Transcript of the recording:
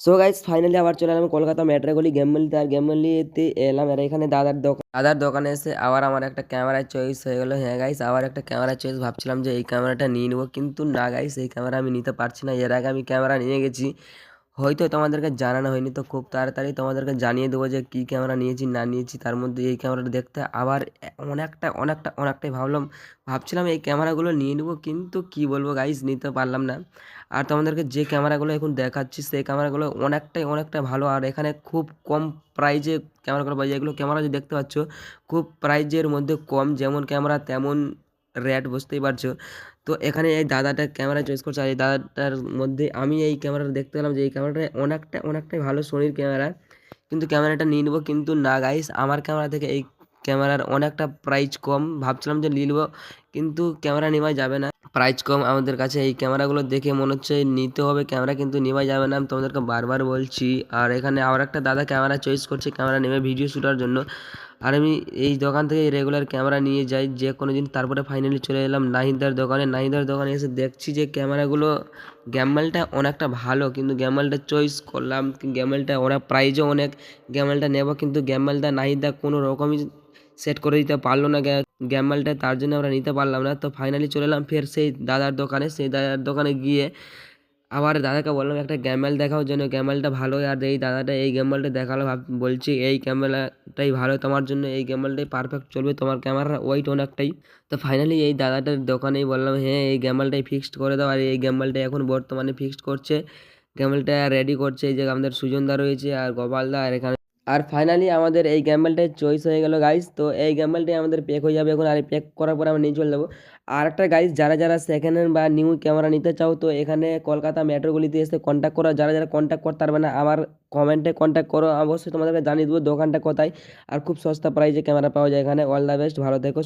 So guys finally আবার চলে এলাম কলকাতা মেট্রোগলি গ্যামলিতে আর গ্যামলিতে এলাম, আর এখানে দাদার দোকান। দাদার দোকানে এসে আবার আমার একটা ক্যামেরা চয়েস হয়ে গেলো। হ্যাঁ গাইস আবার একটা ক্যামেরা চয়েস ভাবছিলাম যে এই ক্যামেরাটা নিয়ে নেব, কিন্তু না গাইস এই ক্যামেরা আমি নিতে পারছি না। এর আগে আমি ক্যামেরা নিয়ে গেছি। হয়তো তোমাদেরকে জানানো হয়নি, তো খুব তাড়াতাড়ি তোমাদেরকে জানিয়ে দেবো যে কী ক্যামেরা নিয়েছি, না নিয়েছি, তার মধ্যে এই ক্যামেরাটা দেখতে আবার অনেকটা অনেকটা, অনেকটাই ভাবলাম, ভাবছিলাম এই ক্যামেরাগুলো নিয়ে নেব, কিন্তু কি বলব গাইস নিতে পারলাম না। আর তোমাদেরকে যে ক্যামেরাগুলো এখন দেখাচ্ছি, সেই ক্যামেরাগুলো অনেকটাই, অনেকটা ভালো। আর এখানে খুব কম প্রাইজে ক্যামেরাগুলো পাওয়া যায়। এগুলো ক্যামেরা যে দেখতে পাচ্ছ, খুব প্রাইজের মধ্যে কম, যেমন ক্যামেরা তেমন রেট বুঝতেই পারছ। তো এখানে এই দাদাটা ক্যামেরা চয়েস করছে আর এই দাদাটার মধ্যে আমি এই ক্যামেরাটা দেখতে পেলাম যে এই ক্যামেরাটা অনেকটা, অনেকটাই ভালো সোনির ক্যামেরা। কিন্তু ক্যামেরাটা নিয়ে নেব কিন্তু না গাইস আমার ক্যামেরা থেকে এই ক্যামেরার অনেকটা প্রাইস কম। ভাবছিলাম যে নিয়ে কিন্তু ক্যামেরা নেওয়া যাবে না। প্রাইস কম আমাদের কাছে। এই ক্যামেরাগুলো দেখে মনে হচ্ছে নিতে হবে। ক্যামেরা কিন্তু নেওয়া যাবে না। আমি তোমাদেরকে বারবার বলছি। আর এখানে আবার একটা দাদা ক্যামেরা চয়েস করছে। ক্যামেরা নেবে ভিডিও শ্যুটার জন্য। আর আমি এই দোকান থেকে রেগুলার ক্যামেরা নিয়ে যাই। যে কোনো দিন তারপরে ফাইনালি চলে এলাম নাহিদার দোকানে। নাহিদার দোকানে এসে দেখছি যে ক্যামেরাগুলো গ্যামেলটা অনেকটা ভালো। কিন্তু গ্যামেলটা চয়েস করলাম। গ্যামেলটা ওরা প্রাইজও অনেক। গ্যামেলটা নেব কিন্তু গ্যামেলটা নাহিদা কোনো রকমই সেট করে দিতে পারল না গ্যামেলটা তার জন্য আমরা নিতে পারলাম না। তো ফাইনালি চলে এলাম, ফের সেই দাদার দোকানে। সেই দাদার দোকানে গিয়ে আবার দাদাকে বললাম, একটা গ্যামেল দেখাও জন্য গ্যামেলটা ভালো আর এই দাদাটা এই গ্যামেলটা দেখাল। ভাব বলছি, এই ক্যামেরাটাই ভালো, তোমার জন্য এই গ্যামেলটাই পারফেক্ট চলবে, তোমার ক্যামেরার ওয়েট অনেকটাই তো ফাইনালি এই দাদাটার দোকানেই বললাম হ্যাঁ এই গ্যামেলটাই ফিক্সড করে দাও আর এই গ্যামেলটা এখন বর্তমানে ফিক্সড করছে। গ্যামেলটা রেডি করছে, এই যে আমাদের সুজনদা রয়েছে আর গোপালদা আর এখানে আর ফাইনালি আমাদের এই গ্যাম্বেলটাই চয়েস হয়ে গেল গাইজ তো এই গ্যাম্বেলটাই আমাদের প্যাক হয়ে যাবে এখন, আর প্যাক করার পরে আমরা নিয়ে চলে যাব। আর একটা গাইস যারা যারা সেকেন্ড হ্যান্ড বা নিউ ক্যামেরা নিতে চাও, তো এখানে কলকাতা মেট্রোগুলিতে এসে কন্ট্যাক্ট করো। যারা যারা কন্ট্যাক্ট করতে পারবে না, আমার কমেন্টে কন্ট্যাক্ট করো। অবশ্যই তোমাদেরকে জানিয়ে দেবো দোকানটা কোথায়। আর খুব সস্তা প্রাইজে ক্যামেরা পাওয়া যায় এখানে। অল দ্য বেস্ট ভালো থেকো